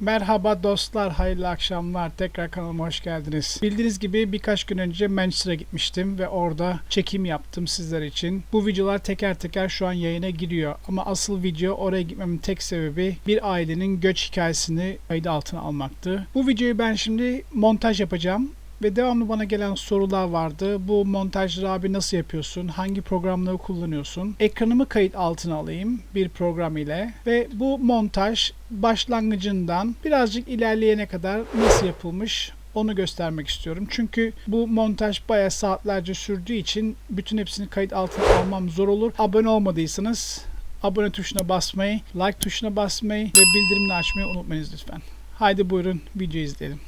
Merhaba dostlar, hayırlı akşamlar. Tekrar kanalıma hoş geldiniz. Bildiğiniz gibi birkaç gün önce Manchester'a gitmiştim ve orada çekim yaptım sizler için. Bu videolar teker teker şu an yayına giriyor. Ama asıl video oraya gitmemin tek sebebi bir ailenin göç hikayesini kaydı altına almaktı. Bu videoyu ben şimdi montaj yapacağım. Ve devamlı bana gelen sorular vardı. Bu montajları abi nasıl yapıyorsun? Hangi programları kullanıyorsun? Ekranımı kayıt altına alayım bir program ile ve bu montaj başlangıcından birazcık ilerleyene kadar nasıl yapılmış onu göstermek istiyorum. Çünkü bu montaj bayağı saatlerce sürdüğü için bütün hepsini kayıt altına almam zor olur. Abone olmadıysanız abone tuşuna basmayı, like tuşuna basmayı ve bildirimini açmayı unutmayınız lütfen. Haydi buyurun video izleyelim.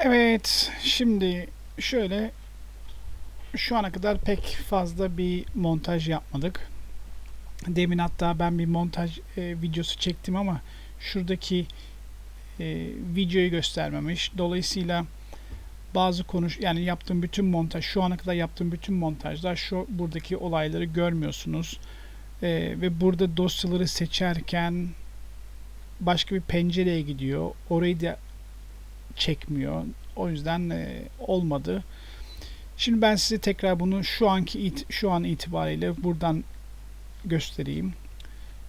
Evet, şimdi şöyle şu ana kadar pek fazla bir montaj yapmadık. Demin hatta ben bir montaj e, videosu çektim ama şuradaki e, videoyu göstermemiş. Dolayısıyla bazı konuş yani yaptığım bütün montaj şu ana kadar yaptığım bütün montajlar şu buradaki olayları görmüyorsunuz. E, ve burada dosyaları seçerken başka bir pencereye gidiyor. Orayı da çekmiyor. O yüzden e, olmadı. Şimdi ben size tekrar bunu şu anki it- şu an itibariyle buradan göstereyim.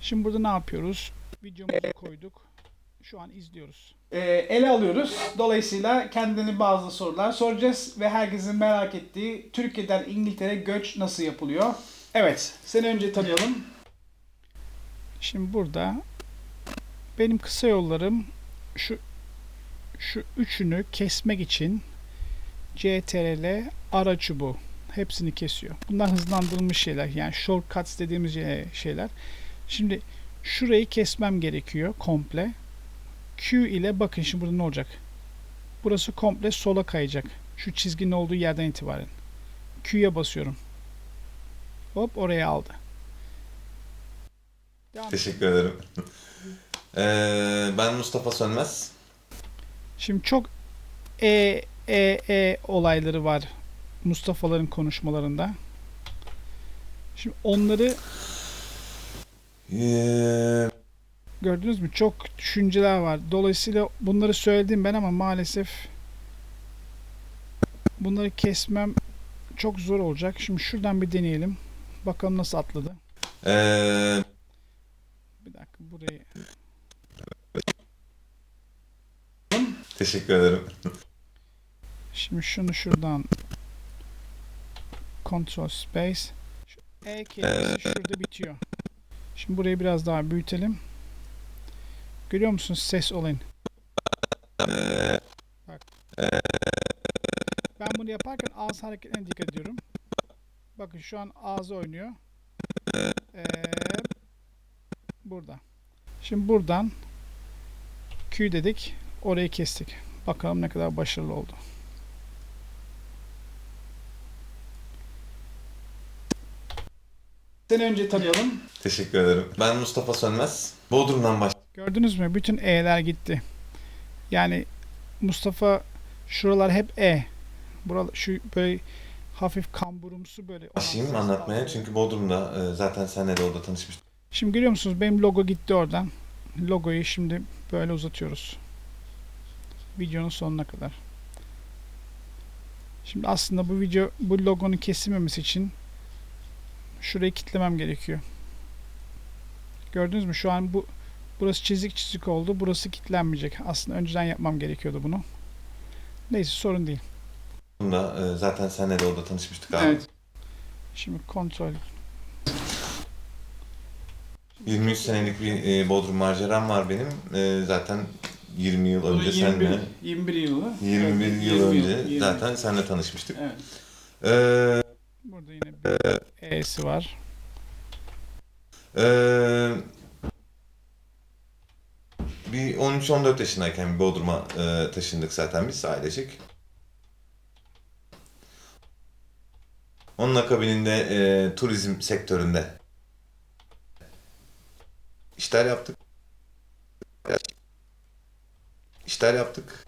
Şimdi burada ne yapıyoruz? Videomuzu koyduk. Şu an izliyoruz. E, ele alıyoruz. Dolayısıyla kendini bazı sorular soracağız ve herkesin merak ettiği Türkiye'den İngiltere göç nasıl yapılıyor? Evet, seni önce tanıyalım. Şimdi burada benim kısa yollarım şu şu üçünü kesmek için CTRL ara çubuğu hepsini kesiyor. Bunlar hızlandırılmış şeyler. Yani shortcuts dediğimiz şey- şeyler. Şimdi şurayı kesmem gerekiyor komple. Q ile bakın şimdi burada ne olacak? Burası komple sola kayacak. Şu çizginin olduğu yerden itibaren. Q'ya basıyorum. Hop oraya aldı. Devam. Teşekkür ederim. Ee, ben Mustafa Sönmez. Şimdi çok e e e olayları var Mustafa'ların konuşmalarında. Şimdi onları Ee, gördünüz mü? Çok düşünceler var. Dolayısıyla bunları söyledim ben ama maalesef bunları kesmem çok zor olacak. Şimdi şuradan bir deneyelim. Bakalım nasıl atladı. ee, Bir dakika burayı. Teşekkür ederim. Şimdi şunu şuradan Control Space. Şu E kelimesi şurada bitiyor. Şimdi burayı biraz daha büyütelim. Görüyor musunuz ses olayını? Bak. Ben bunu yaparken ağız hareketlerine dikkat ediyorum. Bakın şu an ağzı oynuyor. Ee, burada. Şimdi buradan Q dedik. Orayı kestik. Bakalım ne kadar başarılı oldu. Seni önce tanıyalım. Teşekkür ederim. Ben Mustafa Sönmez. Bodrum'dan baş. Gördünüz mü? Bütün E'ler gitti. Yani Mustafa şuralar hep E. Buralar şu böyle hafif kamburumsu böyle. Başlayayım anlatmaya çünkü Bodrum'da e, zaten senle de orada tanışmıştık. Şimdi görüyor musunuz? Benim logo gitti oradan. Logoyu şimdi böyle uzatıyoruz. Videonun sonuna kadar. Şimdi aslında bu video bu logonun kesilmemesi için şurayı kitlemem gerekiyor. Gördünüz mü? Şu an bu burası çizik çizik oldu. Burası kitlenmeyecek. Aslında önceden yapmam gerekiyordu bunu. Neyse sorun değil. Bodrum'da e, zaten senle de orada tanışmıştık abi. Şimdi kontrol. 23 senelik bir e, Bodrum maceram var benim. E, zaten 20 yıl önce senle 21 yılı. 21 Evet, yıl 20 önce 20. zaten senle tanışmıştık. Evet. Ee, Burada yine bir E'si var. Ee, bir 13-14 yaşındayken Bodrum'a e, taşındık zaten biz ailecek. Onun akabininde e, turizm sektöründe işler yaptık. İşler yaptık.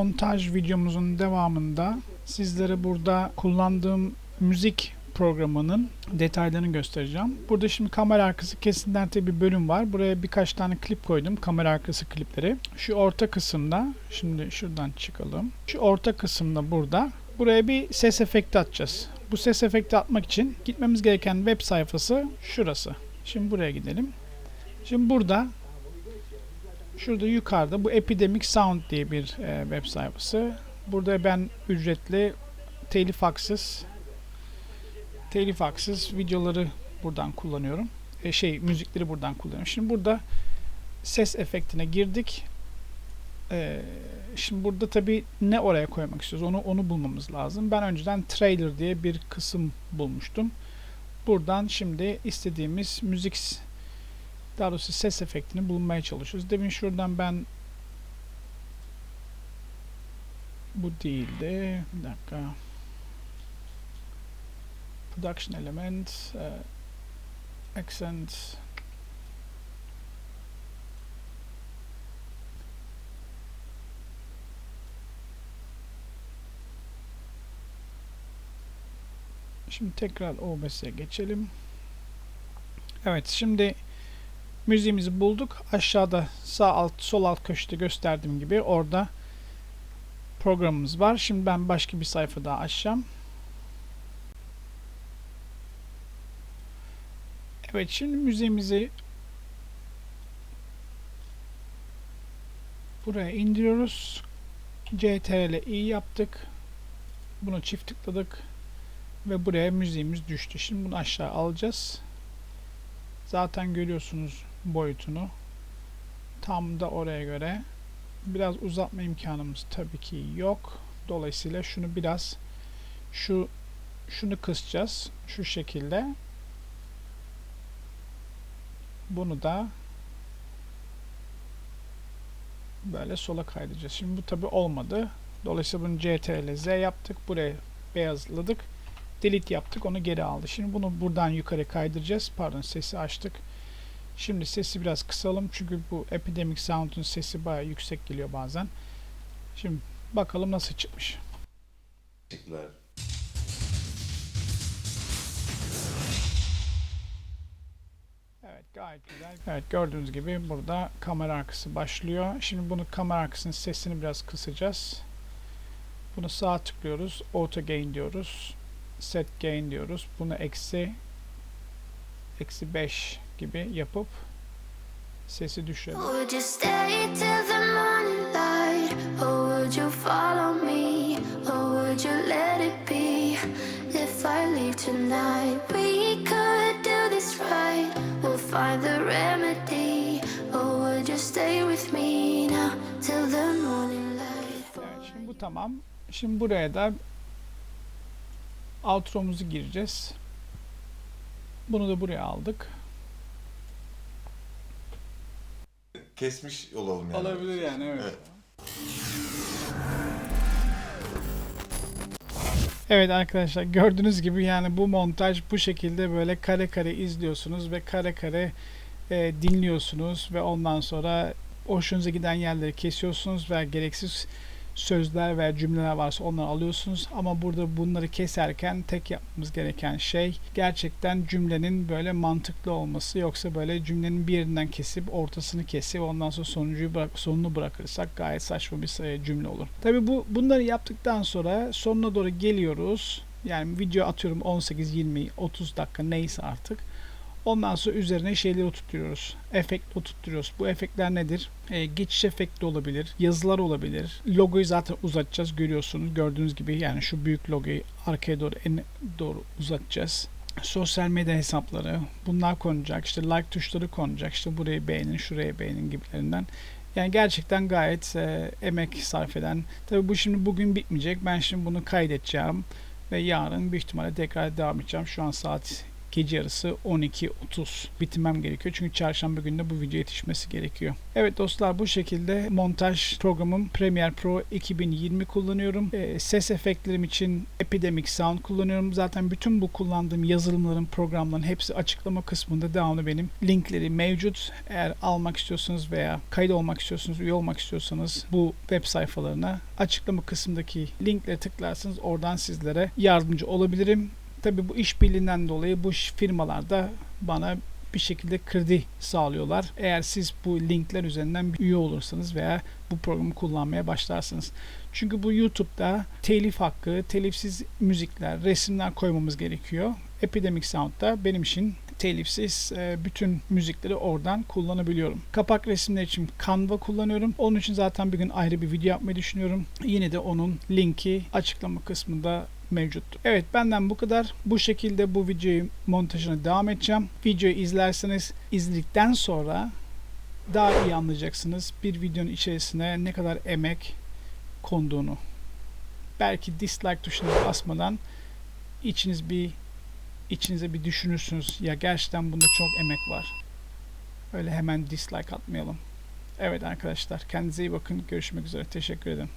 Montaj videomuzun devamında sizlere burada kullandığım müzik programının detaylarını göstereceğim. Burada şimdi kamera arkası kesinlikle bir bölüm var. Buraya birkaç tane klip koydum. Kamera arkası klipleri. Şu orta kısımda şimdi şuradan çıkalım. Şu orta kısımda burada buraya bir ses efekti atacağız. Bu ses efekti atmak için gitmemiz gereken web sayfası şurası. Şimdi buraya gidelim. Şimdi burada şurada yukarıda bu Epidemic Sound diye bir e, web sayfası. Burada ben ücretli telif haksız telif haksız videoları buradan kullanıyorum. E, şey müzikleri buradan kullanıyorum. Şimdi burada ses efektine girdik. E, şimdi burada tabi ne oraya koymak istiyoruz onu onu bulmamız lazım. Ben önceden trailer diye bir kısım bulmuştum. Buradan şimdi istediğimiz müzik daha doğrusu ses efektini bulmaya çalışıyoruz. Demin şuradan ben bu değildi. Bir dakika. Production element, uh, accent. Şimdi tekrar OBS'e geçelim. Evet şimdi müziğimizi bulduk. Aşağıda sağ alt sol alt köşede gösterdiğim gibi orada programımız var. Şimdi ben başka bir sayfa daha açacağım. Evet şimdi müziğimizi buraya indiriyoruz. CTRL i yaptık. Bunu çift tıkladık ve buraya müziğimiz düştü. Şimdi bunu aşağı alacağız. Zaten görüyorsunuz boyutunu. Tam da oraya göre biraz uzatma imkanımız tabii ki yok. Dolayısıyla şunu biraz şu şunu kısacağız şu şekilde. Bunu da böyle sola kaydıracağız. Şimdi bu tabi olmadı. Dolayısıyla bunu CTRL Z yaptık. Buraya beyazladık. Delete yaptık. Onu geri aldı. Şimdi bunu buradan yukarı kaydıracağız. Pardon sesi açtık. Şimdi sesi biraz kısalım. Çünkü bu Epidemic Sound'un sesi bayağı yüksek geliyor bazen. Şimdi bakalım nasıl çıkmış. Teşekkürler. Evet gayet güzel. Evet gördüğünüz gibi burada kamera arkası başlıyor. Şimdi bunu kamera arkasının sesini biraz kısacağız. Bunu sağa tıklıyoruz. Auto gain diyoruz. Set gain diyoruz. Bunu eksi eksi 5 gibi yapıp sesi düşürelim. Would you stay till the morning light? Or would you follow me? Or would you let it be? If I leave tonight, we could do this right. We'll find the remedy. Or would you stay with me now till the morning light? Evet, şimdi bu tamam. Şimdi buraya da outro'muzu gireceğiz. Bunu da buraya aldık. Kesmiş olalım yani. Olabilir yani evet. Evet. Evet arkadaşlar gördüğünüz gibi yani bu montaj bu şekilde böyle kare kare izliyorsunuz ve kare kare e, dinliyorsunuz ve ondan sonra hoşunuza giden yerleri kesiyorsunuz ve gereksiz sözler veya cümleler varsa onları alıyorsunuz ama burada bunları keserken tek yapmamız gereken şey gerçekten cümlenin böyle mantıklı olması yoksa böyle cümlenin bir yerinden kesip ortasını kesip ondan sonra sonuncuyu bırak, sonunu bırakırsak gayet saçma bir cümle olur. Tabi bu bunları yaptıktan sonra sonuna doğru geliyoruz. Yani video atıyorum 18, 20, 30 dakika neyse artık. Ondan sonra üzerine şeyleri oturtuyoruz. Efekt oturtuyoruz. Bu efektler nedir? E, geçiş efekti olabilir. Yazılar olabilir. Logoyu zaten uzatacağız. Görüyorsunuz. Gördüğünüz gibi yani şu büyük logoyu arkaya doğru en doğru uzatacağız. Sosyal medya hesapları. Bunlar konacak. İşte like tuşları konacak. İşte burayı beğenin, şuraya beğenin gibilerinden. Yani gerçekten gayet e, emek sarf eden. Tabii bu şimdi bugün bitmeyecek. Ben şimdi bunu kaydedeceğim ve yarın büyük ihtimalle tekrar devam edeceğim. Şu an saat gece yarısı 12.30 bitirmem gerekiyor. Çünkü çarşamba günü de bu video yetişmesi gerekiyor. Evet dostlar bu şekilde montaj programım Premiere Pro 2020 kullanıyorum. Ee, ses efektlerim için Epidemic Sound kullanıyorum. Zaten bütün bu kullandığım yazılımların, programların hepsi açıklama kısmında devamlı benim linkleri mevcut. Eğer almak istiyorsanız veya kayıt olmak istiyorsanız, üye olmak istiyorsanız bu web sayfalarına açıklama kısmındaki linkleri tıklarsanız oradan sizlere yardımcı olabilirim. Tabii bu işbirliğinden dolayı bu firmalar da bana bir şekilde kredi sağlıyorlar. Eğer siz bu linkler üzerinden üye olursanız veya bu programı kullanmaya başlarsınız. Çünkü bu YouTube'da telif hakkı, telifsiz müzikler, resimler koymamız gerekiyor. Epidemic Sound'da benim için telifsiz e, bütün müzikleri oradan kullanabiliyorum. Kapak resimler için Canva kullanıyorum. Onun için zaten bir gün ayrı bir video yapmayı düşünüyorum. Yine de onun linki açıklama kısmında mevcuttur. Evet benden bu kadar. Bu şekilde bu videoyu montajına devam edeceğim. Videoyu izlerseniz izledikten sonra daha iyi anlayacaksınız bir videonun içerisine ne kadar emek konduğunu. Belki dislike tuşuna basmadan içiniz bir içinize bir düşünürsünüz. Ya gerçekten bunda çok emek var. Öyle hemen dislike atmayalım. Evet arkadaşlar kendinize iyi bakın. Görüşmek üzere. Teşekkür ederim.